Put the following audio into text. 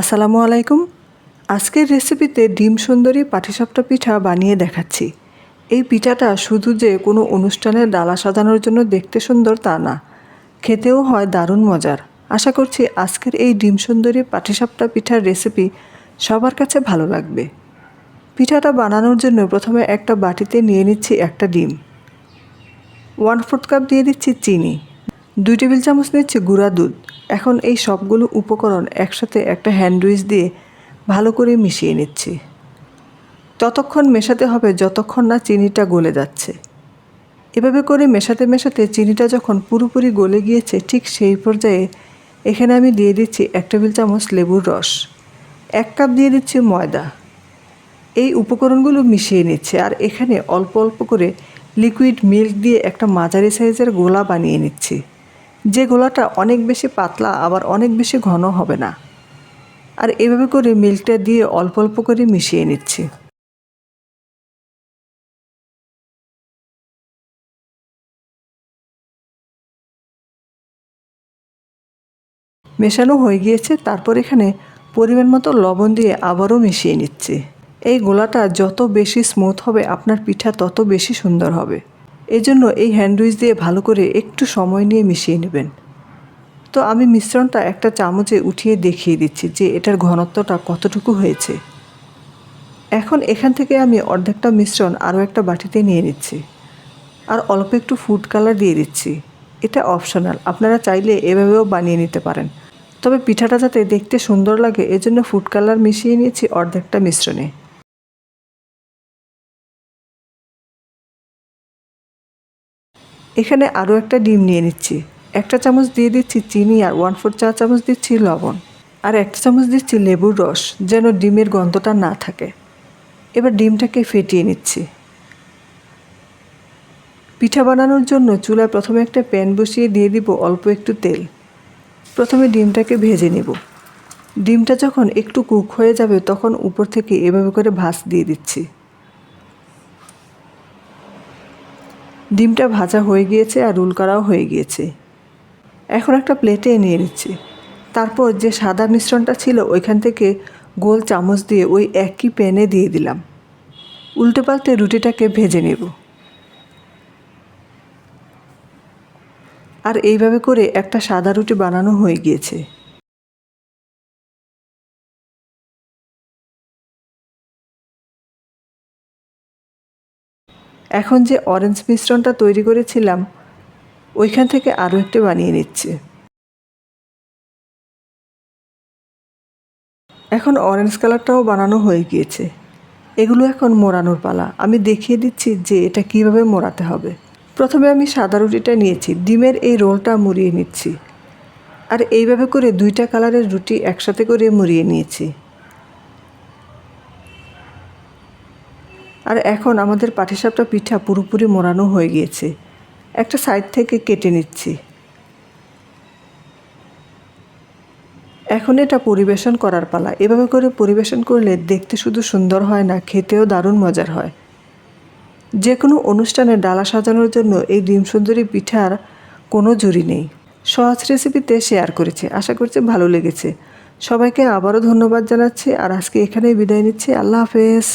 আসসালামু আলাইকুম। আজকের রেসিপিতে ডিম সুন্দরী পাটিসাপটা পিঠা বানিয়ে দেখাচ্ছি। এই পিঠাটা শুধু যে কোনো অনুষ্ঠানের ডালা সাজানোর জন্য দেখতে সুন্দর তা না, খেতেও হয় দারুণ মজার। আশা করছি আজকের এই ডিম সুন্দরী পাটিসাপটা পিঠার রেসিপি সবার কাছে ভালো লাগবে। পিঠাটা বানানোর জন্য প্রথমে একটা বাটিতে নিয়ে নিচ্ছি একটা ডিম। ওয়ান ফোর্থ কাপ দিয়ে দিচ্ছি চিনি। দুই টেবিল চামচ নিচ্ছে গুঁড়া দুধ। এখন এই সবগুলো উপকরণ একসাথে একটা হ্যান্ডউইচ দিয়ে ভালো করে মিশিয়ে নিচ্ছি। ততক্ষণ মেশাতে হবে যতক্ষণ না চিনিটা গলে যাচ্ছে। এভাবে করে মেশাতে মেশাতে চিনিটা যখন পুরোপুরি গলে গিয়েছে, ঠিক সেই পর্যায়ে এখানে আমি দিয়ে দিচ্ছি এক টেবিল চামচ লেবুর রস, এক কাপ দিয়ে দিচ্ছি ময়দা। এই উপকরণগুলো মিশিয়ে নিচ্ছে আর এখানে অল্প অল্প করে লিকুইড মিল্ক দিয়ে একটা মাঝারি সাইজের গোলা বানিয়ে নিচ্ছি। যে গোলাটা অনেক বেশি পাতলা আবার অনেক বেশি ঘন হবে না। আর এভাবে করে মিল্কটা দিয়ে অল্প অল্প করে মিশিয়ে নিচ্ছি। মেশানো হয়ে গিয়েছে, তারপর এখানে পরিমাণ মতো লবণ দিয়ে আবারও মিশিয়ে নিচ্ছি। এই গোলাটা যত বেশি স্মুথ হবে, আপনার পিঠা তত বেশি সুন্দর হবে। এজন্য এই হ্যান্ডউইচ দিয়ে ভালো করে একটু সময় নিয়ে মিশিয়ে নেবেন। তো আমি মিশ্রণটা একটা চামচে উঠিয়ে দেখিয়ে দিচ্ছি যে এটার ঘনত্বটা কতটুকু হয়েছে। এখন এখান থেকে আমি অর্ধেকটা মিশ্রণ আরও একটা বাটিতে নিয়ে নিচ্ছি। আর অল্প একটু ফুড কালার দিয়ে দিচ্ছি। এটা অপশনাল, আপনারা চাইলে এভাবেও বানিয়ে নিতে পারেন। তবে পিঠাটা যাতে দেখতে সুন্দর লাগে, এজন্য ফুড কালার মিশিয়ে নিয়েছি অর্ধেকটা মিশ্রণে। এখানে আরও একটা ডিম নিয়ে নিচ্ছি। একটা চামচ দিয়ে দিচ্ছি চিনি আর ওয়ান ফোর চা চামচ দিচ্ছি লবণ। আর একটা চামচ দিচ্ছি লেবুর রস, যেন ডিমের গন্ধটা না থাকে। এবার ডিমটাকে ফেটিয়ে নিচ্ছি। পিঠা বানানোর জন্য চুলায় প্রথমে একটা প্যান বসিয়ে দিয়ে দিব অল্প একটু তেল। প্রথমে ডিমটাকে ভেজে নেব। ডিমটা যখন একটু কুক হয়ে যাবে, তখন উপর থেকে এভাবে করে ভাস দিয়ে দিচ্ছি। ডিমটা ভাজা হয়ে গিয়েছে আর রুল করাও হয়ে গিয়েছে। এখন একটা প্লেটে নিয়ে নিচ্ছি তারপর যে সাদা মিশ্রণটা ছিল, ওইখান থেকে গোল চামচ দিয়ে ওই একই প্যানে দিয়ে দিলাম। উল্টে পাল্টে রুটিটাকে ভেজে নেব। আর এইভাবে করে একটা সাদা রুটি বানানো হয়ে গিয়েছে। এখন যে অরেঞ্জ মিশ্রণটা তৈরি করেছিলাম, ওইখান থেকে আরও একটি বানিয়ে নিচ্ছে। এখন অরেঞ্জ কালারটাও বানানো হয়ে গিয়েছে। এগুলো এখন মোড়ানোর পালা। আমি দেখিয়ে দিচ্ছি যে এটা কীভাবে মোড়াতে হবে। প্রথমে আমি সাদা রুটিটা নিয়েছি, ডিমের এই রোলটা মুড়িয়ে নিচ্ছি। আর এইভাবে করে দুইটা কালারের রুটি একসাথে করে মুড়িয়ে নিয়েছি। আর এখন আমাদের পাটিসাপটা পিঠা পুরোপুরি মোড়ানো হয়ে গিয়েছে। একটা সাইড থেকে কেটে নিচ্ছি। এখন এটা পরিবেশন করার পালা। এভাবে করে পরিবেশন করলে দেখতে শুধু সুন্দর হয় না, খেতেও দারুণ মজার হয়। যে কোনো অনুষ্ঠানে ডালা সাজানোর জন্য এই ডিম সুন্দরী পিঠার কোনো জুড়ি নেই। সহজ রেসিপিতে শেয়ার করেছে। আশা করছি ভালো লেগেছে। সবাইকে আবারও ধন্যবাদ জানাচ্ছি আর আজকে এখানেই বিদায় নিচ্ছি। আল্লাহ হাফেজ।